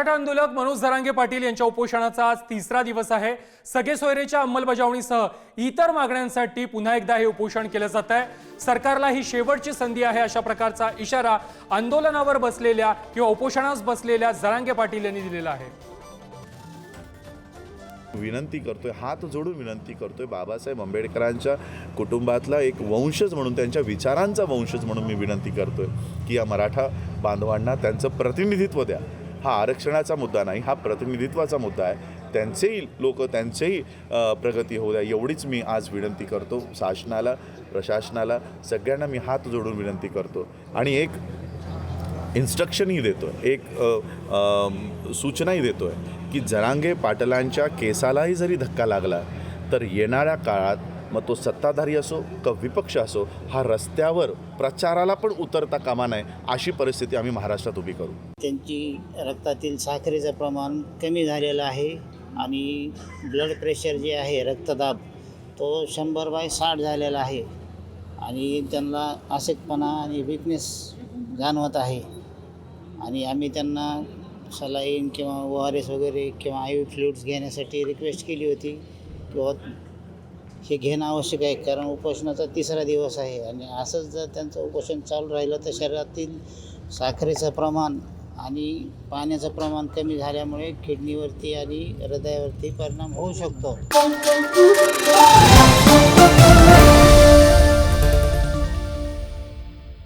मराठा आंदोलक मनोज धरांगे पाटील यांच्या उपोषणाचा आज तिसरा दिवस आहे. सगळे सोयरेच्या अंमलबजावणीसह इतर मागण्यांसाठी पुन्हा एकदा हे उपोषण केलं जात आहे. सरकारला ही शेवटची संधी आहे अशा प्रकारचा इशारा आंदोलनावर बसलेल्या किंवा उपोषणास बसलेल्या जरांगे पाटील यांनी दिलेला आहे. विनंती करतोय हात जोडून विनंती करतोय बाबासाहेब आंबेडकरांच्या कुटुंबातला एक वंशज म्हणून त्यांच्या विचारांचा वंशज म्हणून मी विनंती करतोय की या मराठा बांधवांना त्यांचं प्रतिनिधित्व द्या. हा आरक्षणाचा मुद्दा नाही हा प्रतिनिधित्वाचा मुद्दा आहे. त्यांचेही लोक त्यांचेही प्रगती होऊ द्या. एवढीच मी आज विनंती करतो शासनाला प्रशासनाला. सगळ्यांना मी हात जोडून विनंती करतो. आणि एक इन्स्ट्रक्शनही देतो एक सूचनाही देतो आहे की जरांगे पाटलांच्या केसालाही जरी धक्का लागला तर येणाऱ्या काळात मग तो सत्ताधारी असो का विपक्ष असो हा रस्त्यावर प्रचाराला पण उतरता कामा नये अशी परिस्थिती आम्ही महाराष्ट्रात उभी करू. त्यांची रक्तातील साखरेचं प्रमाण कमी झालेलं आहे आणि ब्लड प्रेशर जे आहे रक्तदाब तो शंभर बाय साठ झालेला आहे. आणि त्यांना अशक्तपणा आणि विकनेस जाणवत आहे. आणि आम्ही त्यांना सलाईन किंवा ओ आर एस वगैरे किंवा आय फ्लुइड्स घेण्यासाठी रिक्वेस्ट केली होती. किंवा हे घेणं आवश्यक आहे कारण उपोषणाचा तिसरा दिवस आहे आणि असंच जर त्यांचं उपोषण चालू राहिलं तर शरीरातील साखरेचं प्रमाण आणि पाण्याचं प्रमाण कमी झाल्यामुळे किडनीवरती आणि हृदयावरती परिणाम होऊ शकतो.